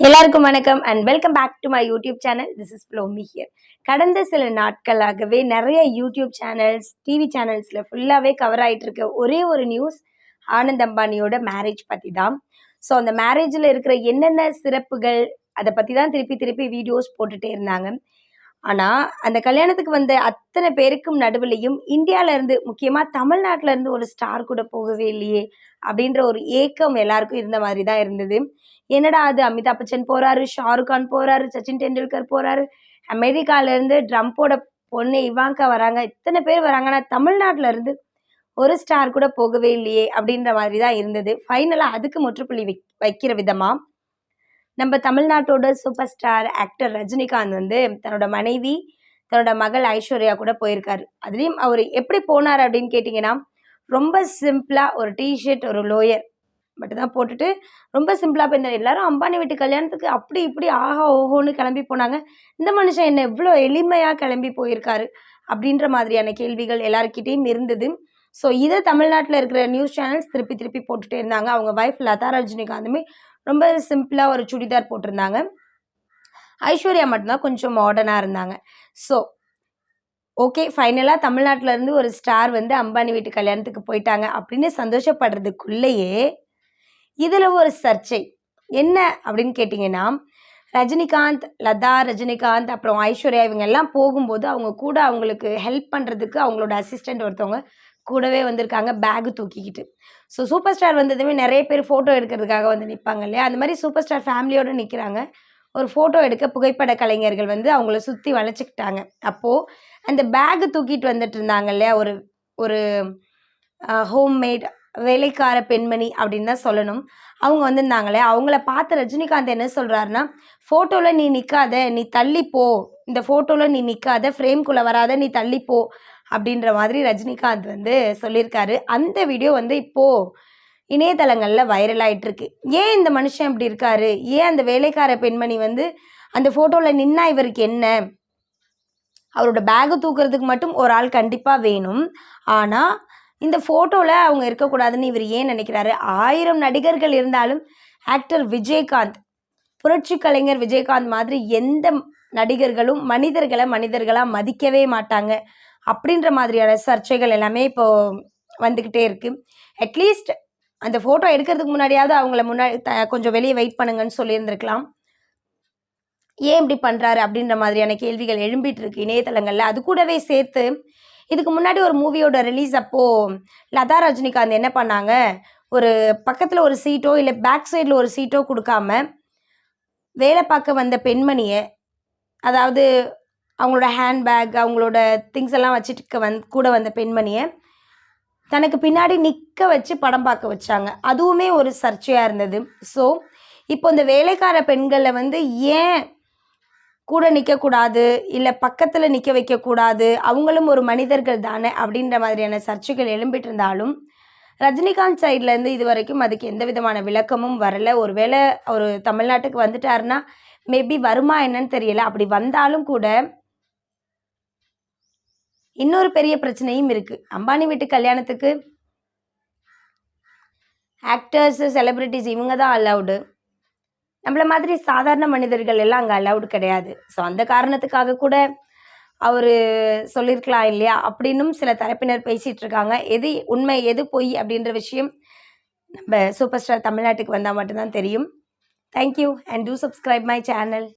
எல்லாருக்கும் வணக்கம் and welcome back to my YouTube channel this is Blomi here கடந்த சில நாட்களாகவே நிறைய யூடியூப் சேனல்ஸ் டிவி சேனல்ஸில் ஃபுல்லாகவே கவர் ஆகிட்டு இருக்க ஒரே ஒரு நியூஸ் ஆனந்த் அம்பானியோட மேரேஜ் பற்றி தான் ஸோ அந்த மேரேஜில் இருக்கிற என்னென்ன சிறப்புகள் அதை பற்றி தான் திருப்பி திருப்பி வீடியோஸ் போட்டுகிட்டே இருந்தாங்க. ஆனால் அந்த கல்யாணத்துக்கு வந்த அத்தனை பேருக்கும் நடுவிலையும் இந்தியாவிலேருந்து முக்கியமாக தமிழ்நாட்டிலேருந்து ஒரு ஸ்டார் கூட போகவே இல்லையே அப்படின்ற ஒரு ஏக்கம் எல்லாருக்கும் இருந்த மாதிரி தான் இருந்தது. என்னடா அது? அமிதாப் பச்சன் போகிறாரு ஷாருக் கான் போகிறாரு சச்சின் டெண்டுல்கர் போகிறாரு அமெரிக்காவிலேருந்து ட்ரம்ப்போட பொண்ணு இவாங்கா வராங்க. இத்தனை பேர் வராங்கன்னா தமிழ்நாட்டிலேருந்து இருந்து ஒரு ஸ்டார் கூட போகவே இல்லையே அப்படின்ற மாதிரி தான் இருந்தது ஃபைனலாக அதுக்கு முற்றுப்புள்ளி வைக் வைக்கிற விதமாக நம்ம தமிழ்நாட்டோட சூப்பர் ஸ்டார் ஆக்டர் ரஜினிகாந்த் வந்து தன்னோட மனைவி தன்னோட மகள் ஐஸ்வர்யா கூட போயிருக்காரு. அதுலேயும் அவர் எப்படி போனார் அப்படின்னு கேட்டிங்கன்னா ரொம்ப சிம்பிளாக ஒரு டிஷர்ட் ஒரு லோயர் மட்டும் தான் போட்டுட்டு ரொம்ப சிம்பிளாக போயிருந்தார். எல்லாரும் அம்பானி வீட்டு கல்யாணத்துக்கு அப்படி இப்படி ஆஹா ஓஹோன்னு கிளம்பி போனாங்க. இந்த மனுஷன் என்ன எவ்வளோ எளிமையாக கிளம்பி போயிருக்காரு அப்படின்ற மாதிரியான கேள்விகள் எல்லாருக்கிட்டேயும் இருந்தது. ஸோ இதை தமிழ்நாட்டில் இருக்கிற நியூஸ் சேனல்ஸ் திருப்பி திருப்பி போட்டுகிட்டே இருந்தாங்க. அவங்க வைஃப் லதா ரஜினிகாந்துமே ரொம்ப சிம்பிளாக ஒரு சுடிதார் போட்டிருந்தாங்க. ஐஸ்வர்யா மட்டும்தான் கொஞ்சம் மாடர்னாக இருந்தாங்க. ஸோ ஓகே ஃபைனலாக தமிழ்நாட்டிலேருந்து ஒரு ஸ்டார் வந்து அம்பானி வீட்டு கல்யாணத்துக்கு போயிட்டாங்க அப்படின்னு சந்தோஷப்படுறதுக்குள்ளேயே இதில் ஒரு சர்ச்சை. என்ன அப்படின்னு கேட்டிங்கன்னா ரஜினிகாந்த் லதா ரஜினிகாந்த் அப்புறம் ஐஸ்வர்யா இவங்க எல்லாம் போகும்போது அவங்க கூட அவங்களுக்கு ஹெல்ப் பண்ணுறதுக்கு அவங்களோட அசிஸ்டண்ட் ஒருத்தவங்க கூடவே வந்திருக்காங்க பேகு தூக்கிக்கிட்டு. ஸோ சூப்பர் ஸ்டார் வந்ததுமே நிறைய பேர் ஃபோட்டோ எடுக்கிறதுக்காக வந்து நிற்பாங்க இல்லையா? அந்த மாதிரி சூப்பர் ஸ்டார் ஃபேமிலியோடு நிற்கிறாங்க ஒரு ஃபோட்டோ எடுக்க புகைப்பட கலைஞர்கள் வந்து அவங்கள சுற்றி வளைச்சிக்கிட்டாங்க. அப்போது அந்த பேகு தூக்கிட்டு வந்துட்டு இருந்தாங்க இல்லையா? ஒரு ஒரு ஹோம்மேட் வேலைக்கார பெண்மணி அப்படின்னு தான் சொல்லணும். அவங்க வந்திருந்தாங்களே அவங்கள பார்த்து ரஜினிகாந்த் என்ன சொல்கிறாருன்னா ஃபோட்டோவில் நீ நிற்காத நீ தள்ளிப்போ இந்த ஃபோட்டோவில் நீ நிற்காத ஃப்ரேம்குள்ளே வராத நீ தள்ளிப்போ அப்படின்ற மாதிரி ரஜினிகாந்த் வந்து சொல்லியிருக்காரு. அந்த வீடியோ வந்து இப்போது இணையதளங்களில் வைரல் ஆகிட்டுருக்கு ஏன் இந்த மனுஷன் இப்படி இருக்காரு? ஏன் அந்த வேலைக்கார பெண்மணி வந்து அந்த ஃபோட்டோவில் நின்னா இவருக்கு என்ன? அவரோட பேகு தூக்குறதுக்கு மட்டும் ஒரு ஆள் கண்டிப்பாக வேணும். ஆனால் இந்த ஃபோட்டோவில் அவங்க இருக்கக்கூடாதுன்னு இவர் ஏன் நினைக்கிறாரு? ஆயிரம் நடிகர்கள் இருந்தாலும் ஆக்டர் விஜயகாந்த் புரட்சி கலைஞர் விஜயகாந்த் மாதிரி எந்த நடிகர்களும் மனிதர்களை மனிதர்களாக மதிக்கவே மாட்டாங்க. அப்படின்ற மாதிரியான சர்ச்சைகள் எல்லாமே இப்போ வந்துக்கிட்டே இருக்குது அட்லீஸ்ட் அந்த ஃபோட்டோ எடுக்கிறதுக்கு முன்னாடியாவது அவங்கள முன்னாடி த கொஞ்சம் வெளியே வெயிட் பண்ணுங்கன்னு சொல்லியிருந்திருக்கலாம். ஏன் இப்படி பண்ணுறாரு அப்படின்ற மாதிரியான கேள்விகள் எழும்பிட்டு இருக்கு இணையதளங்களில். அது கூடவே சேர்த்து இதுக்கு முன்னாடி ஒரு மூவியோட ரிலீஸ் அப்போது லதா ரஜினிகாந்த் என்ன பண்ணாங்க? ஒரு பக்கத்தில் ஒரு சீட்டோ இல்லை பேக் சைடில் ஒரு சீட்டோ கொடுக்காம வேலை பார்க்க வந்த பெண்மணியை அதாவது அவங்களோட ஹேண்ட்பேக் அவங்களோட திங்ஸ் எல்லாம் வச்சுட்டு வந் கூட வந்த பெண்மணியை தனக்கு பின்னாடி நிற்க வச்சு படம் பார்க்க வச்சாங்க. அதுவுமே ஒரு சர்ச்சையாக இருந்தது. ஸோ இப்போ இந்த வேலைக்கார பெண்களை வந்து ஏன் கூட நிற்கக்கூடாது இல்லை பக்கத்தில் நிற்க வைக்கக்கூடாது அவங்களும் ஒரு மனிதர்கள் தானே? அப்படின்ற மாதிரியான சர்ச்சைகள் எழும்பிட்டு இருந்தாலும் ரஜினிகாந்த் சைட்லேருந்து இது வரைக்கும் அதுக்கு எந்த விதமான விளக்கமும் வரல. ஒருவேளை அவர் தமிழ்நாட்டுக்கு வந்துட்டாருன்னா மேபி வருமா என்னன்னு தெரியல. அப்படி வந்தாலும் கூட இன்னொரு பெரிய பிரச்சனையும் இருக்குது அம்பானி வீட்டு கல்யாணத்துக்கு ஆக்டர்ஸு செலிப்ரிட்டிஸ் இவங்க தான் அலவுடு நம்மள மாதிரி சாதாரண மனிதர்கள் எல்லாம் அங்கே அலவுடு கிடையாது. ஸோ அந்த காரணத்துக்காக கூட அவர் சொல்லியிருக்கலாம் இல்லையா? அப்படின்னும் சில தரப்பினர் பேசிகிட்டு இருக்காங்க. எது உண்மை எது பொய் அப்படின்ற விஷயம் நம்ம சூப்பர் ஸ்டார் தமிழ்நாட்டுக்கு வந்தால் மட்டும்தான் தெரியும். Thank you and do subscribe my channel